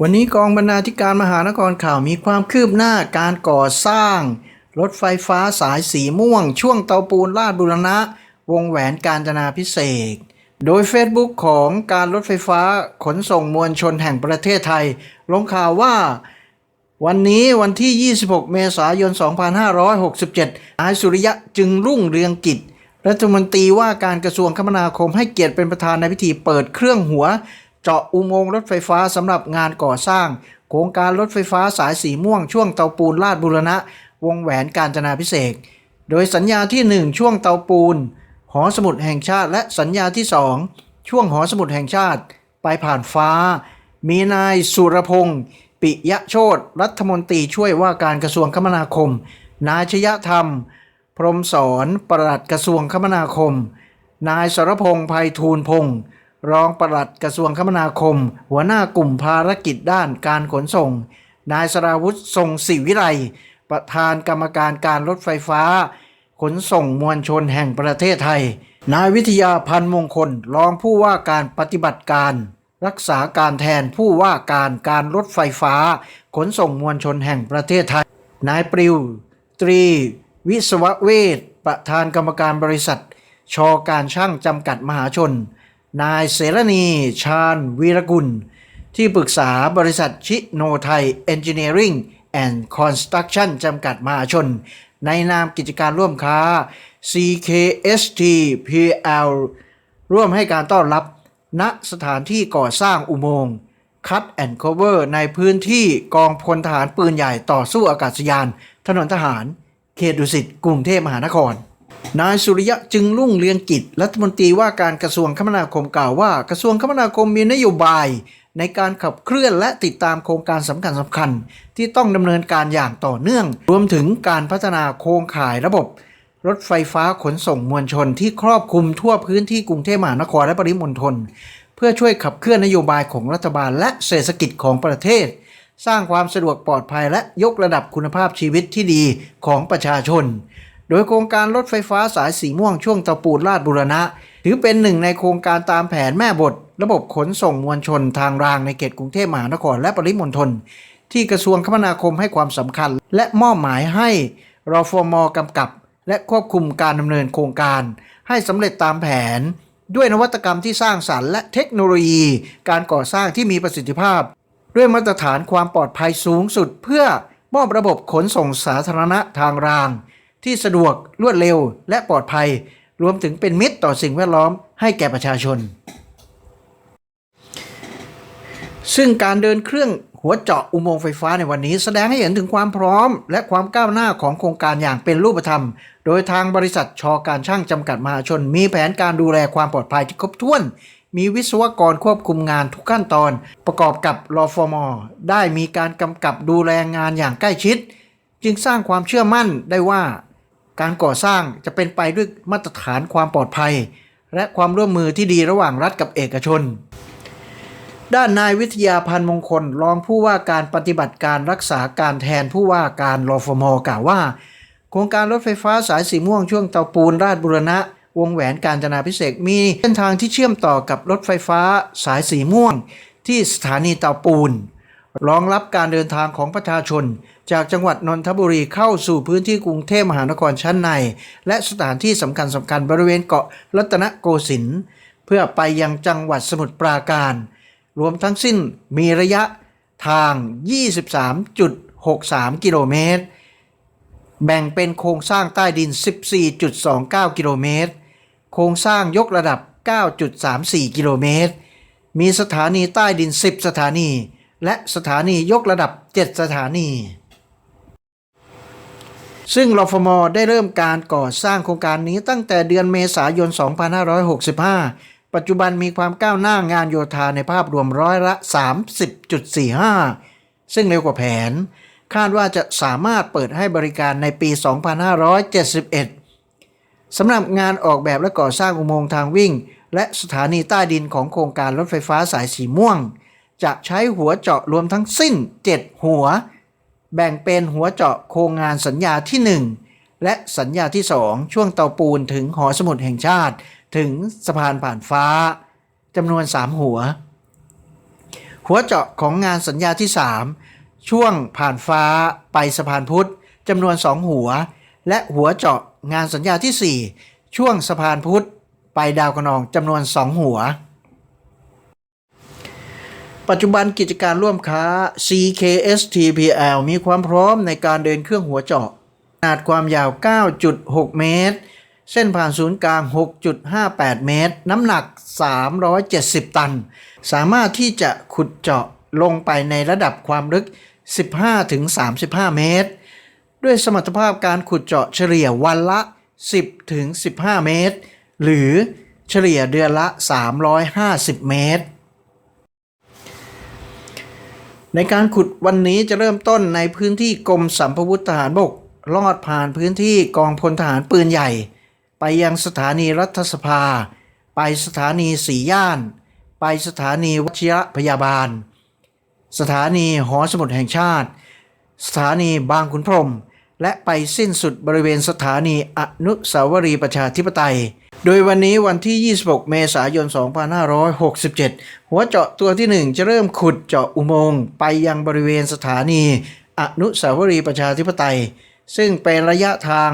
วันนี้กองบรรณาธิการมหานครข่าวมีความคืบหน้าการก่อสร้าง รถไฟฟ้าสายสีม่วง ช่วงเตาปูนลาดบุรณะ วงแหวนการจนาพิเศษ โดย Facebook ของการรถไฟฟ้าขนส่งมวลชนแห่งประเทศไทย ลงข่าวว่า วันนี้วันที่ 26 เมษายน 2567นายสุริยะจึงรุ่งเรืองกิจ รัฐมนตรีว่าการกระทรวงคมนาคมให้เกียรติเป็นประธานในพิธีเปิดเครื่องหัว เจาะอุโมงค์รถไฟฟ้าสำหรับงานก่อสร้าง โครงการรถไฟฟ้าสายสีม่วงช่วงเตาปูนลาดบุรณะ วงแหวนการจนาพิเศษโดยสัญญาที่ 1 ช่วงเตาปูน หอสมุดแห่งชาติและสัญญาที่ 2 ช่วงหอสมุดแห่งชาติ ไปผ่านฟ้า มีนายสุรพงศ์ปิยะโชตรัฐมนตรีช่วยว่าการกระทรวงคมนาคม นายชยธรรม พรหมสอนประหลัดกระทรวงคมนาคม นายสรพงษ์ภัยทูลพงศ์ รองปลัดกระทรวงคมนาคม หัวหน้ากลุ่มภารกิจด้านการขนส่ง นายสราวุฒิทรงศิวิไลประธานกรรมการการรถไฟฟ้า ขนส่งมวลชนแห่งประเทศไทย นายวิทยาพันธ์มงคล รองผู้ว่าการปฏิบัติการ รักษาการแทนผู้ว่าการการรถไฟฟ้า ขนส่งมวลชนแห่งประเทศไทย นายปริว ตรี วิศวเวชประธานกรรมการบริษัท ชอการช่างจำกัดมหาชน นายเสรณี ชาญวีรกุล ที่ปรึกษาบริษัทชิโนไทย Engineering and Construction จำกัดมหาชน ในนามกิจการร่วมค้า CKST PL ร่วมให้การต้อนรับ ณสถานที่ก่อสร้างอุโมงค์ Cut and Cover ในพื้นที่กองพลทหารปืนใหญ่ต่อสู้อากาศยาน ถนนทหาร เขตดุสิตกรุงเทพมหานคร นายสุริยะจึงรุ่งเรืองกิจ รัฐมนตรีว่าการกระทรวงคมนาคมกล่าวว่า กระทรวงคมนาคมมีนโยบาย ในการขับเคลื่อนและติดตามโครงการสำคัญสำคัญๆที่ต้องดำเนินการอย่างต่อเนื่อง รวมถึงการพัฒนาโครงข่ายระบบ รถไฟฟ้าขนส่งมวลชนที่ครอบคลุมทั่วพื้นที่กรุงเทพมหานครและปริมณฑลเพื่อช่วยขับเคลื่อนนโยบายของรัฐบาลและเศรษฐกิจของประเทศ สร้างความสะดวกปลอดภัยและยกระดับคุณภาพชีวิตที่ดีของประชาชน โดยโครงการรถไฟฟ้าสายสีม่วงช่วงตะปูลาดบุรณะ ถือเป็นหนึ่งในโครงการตามแผนแม่บท ระบบขนส่งมวลชนทางรางในเขตกรุงเทพมหานครและปริมณฑลที่กระทรวงคมนาคมให้ความสำคัญ และมอบหมายให้รอฟอมอกำกับ และควบคุมการดำเนินโครงการ ให้สำเร็จตามแผน ด้วยนวัตกรรมที่สร้างสรรค์และเทคโนโลยี การก่อสร้างที่มีประสิทธิภาพ ด้วยมาตรฐานความปลอดภัยสูงสุด เพื่อมอบระบบขนส่งสาธารณะทางราง ที่สะดวกรวดเร็วและปลอดภัย รวมถึงเป็นมิตรต่อสิ่งแวดล้อมให้แก่ประชาชน ซึ่งการเดินเครื่องหัวเจาะอุโมงค์ไฟฟ้าในวันนี้แสดงให้เห็นถึงความพร้อม และความก้าวหน้าของโครงการอย่างเป็นรูปธรรม โดยทางบริษัทชอการช่างจำกัดมหาชน มีแผนการดูแลความปลอดภัยที่ครบถ้วน มีวิศวกรควบคุมงานทุกขั้นตอน ประกอบกับรอฟอมอได้มีการกำกับดูแลงานอย่างใกล้ชิด จึงสร้างความเชื่อมั่นได้ว่า การก่อสร้างจะเป็นไปด้วยมาตรฐานความปลอดภัย และความร่วมมือที่ดีระหว่างรัฐกับเอกชน ด้านนายวิทยาพันธ์มงคล รองผู้ว่าการปฏิบัติการรักษาการแทนผู้ว่าการรฟมกล่าวว่า โครงการรถไฟฟ้าสายสีม่วงช่วงเตาปูนราชบุรณะ วงแหวนการจนาพิเศษมีเส้นทางที่เชื่อมต่อกับรถไฟฟ้าสายสีม่วง ที่สถานีเตาปูน รองรับการเดินทางของประชาชน จากจังหวัดนนทบุรีเข้าสู่พื้นที่กรุงเทพมหานครชั้นใน และสถานที่สำคัญสำคัญบริเวณเกาะรัตนโกสินทร์เพื่อไปยังจังหวัดสมุทรปราการ รวมทั้งสิ้นมีระยะทาง 23.63 กิโลเมตร แบ่งเป็นโครงสร้างใต้ดิน 14.29 กิโลเมตร โครงสร้างยกระดับ 9.34 กิโลเมตร มีสถานีใต้ดิน 10 สถานี และสถานียกระดับ 7 สถานี ซึ่งรฟมได้เริ่มการก่อสร้างโครงการนี้ตั้งแต่เดือนเมษายน 2565 ปัจจุบันมีความก้าวหน้างานโยธาในภาพรวมร้อยละ 30.45 ซึ่งเร็วกว่าแผน คาดว่าจะสามารถเปิดให้บริการในปี 2571สำหรับงานออกแบบและก่อสร้างอุโมงค์ทางวิ่ง และสถานีใต้ดินของโครงการรถไฟฟ้าสายสีม่วง จะใช้หัวเจาะรวมทั้งสิ้น 7 หัว แบ่งเป็นหัวเจาะโครงงานสัญญาที่ 1 และสัญญาที่ 2 ช่วงเตาปูนถึงหอสมุดแห่งชาติ ถึงสะพานผ่านฟ้าจำนวน 3 หัว หัวเจาะของงานสัญญาที่ 3 ช่วงผ่านฟ้าไปสะพานพุทธจำนวน 2 หัว และหัวเจาะงานสัญญาที่ 4 ช่วงสะพานพุทธไปดาวกระนองจำนวน 2 หัว ปัจจุบันกิจการร่วมค้า CKSTPL มีความพร้อมในการเดินเครื่องหัวเจาะ ขนาดความยาว 9.6 เมตร เส้นผ่านศูนย์กลาง 6.58 เมตร น้ำหนัก 370 ตัน สามารถที่จะขุดเจาะลงไปในระดับความลึก 15-35 เมตร ด้วยสมรรถภาพการขุดเจาะเฉลี่ยวันละ 10-15 เมตร หรือเฉลี่ยเดือนละ 350 เมตร ในการขุดวันนี้จะเริ่มต้นในพื้นที่กรมสัมพวุธทหารบก ลอดผ่านพื้นที่กองพลทหารปืนใหญ่ ไปยังสถานีรัฐสภา ไปสถานีสีย่าน ไปสถานีวชิระพยาบาล สถานีหอสมุดแห่งชาติ สถานีบางขุนพรม และไปสิ้นสุดบริเวณสถานีอนุสาวรีย์ประชาธิปไตย โดยวันนี้วันที่ 26 เมษายน 2567 หัวเจาะตัวที่ 1 จะเริ่มขุดเจาะอุโมงค์ไปยังบริเวณสถานี อนุสาวรีย์ประชาธิปไตย ซึ่งเป็นระยะทาง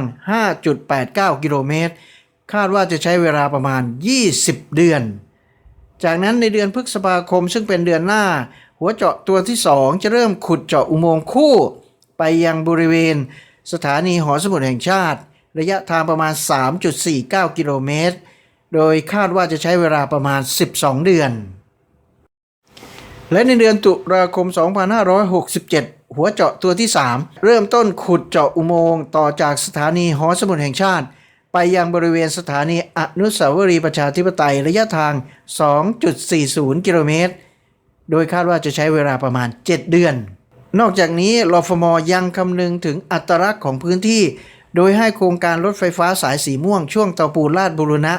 5.89 กิโลเมตร คาดว่าจะใช้เวลาประมาณ 20 เดือน จากนั้นในเดือนพฤษภาคมซึ่งเป็นเดือนหน้า หัวเจาะตัวที่ 2 จะเริ่มขุดเจาะอุโมงค์คู่ ไปยังบริเวณสถานีหอสมุดแห่งชาติ ระยะทางประมาณ 3.49 กิโลเมตร โดยคาดว่าจะใช้เวลาประมาณ 12 เดือน และในเดือนตุลาคม 2567 หัวเจาะตัวที่ 3 เริ่มต้นขุดเจาะอุโมงค์ต่อจากสถานีหอสมุดแห่งชาติ ไปยังบริเวณสถานีอนุสาวรีย์ประชาธิปไตยระยะทาง 2.40 กิโลเมตร โดยคาดว่าจะใช้เวลาประมาณ 7 เดือน นอกจากนี้รฟมยังคำนึงถึงอัตลักษณ์ของพื้นที่ โดยให้โครงการรถไฟฟ้าสายสีม่วงช่วงเตาปูนลาดบุรณะ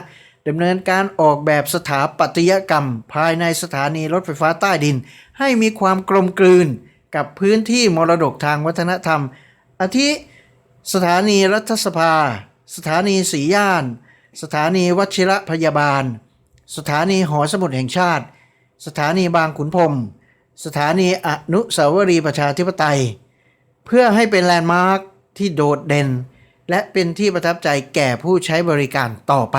ดำเนินการออกแบบสถาปัตยกรรม ภายในสถานีรถไฟฟ้าใต้ดิน ให้มีความกลมกลืนกับพื้นที่มรดกทางวัฒนธรรม อาทิสถานีรัฐสภา สถานีสีย่าน สถานีวชิระพยาบาล สถานีหอสมุดแห่งชาติ สถานีบางขุนพรมสถานีอนุสาวรีย์ประชาธิปไตย เพื่อให้เป็นแลนด์มาร์คที่โดดเด่น และเป็นที่ประทับใจแก่ผู้ใช้บริการต่อไป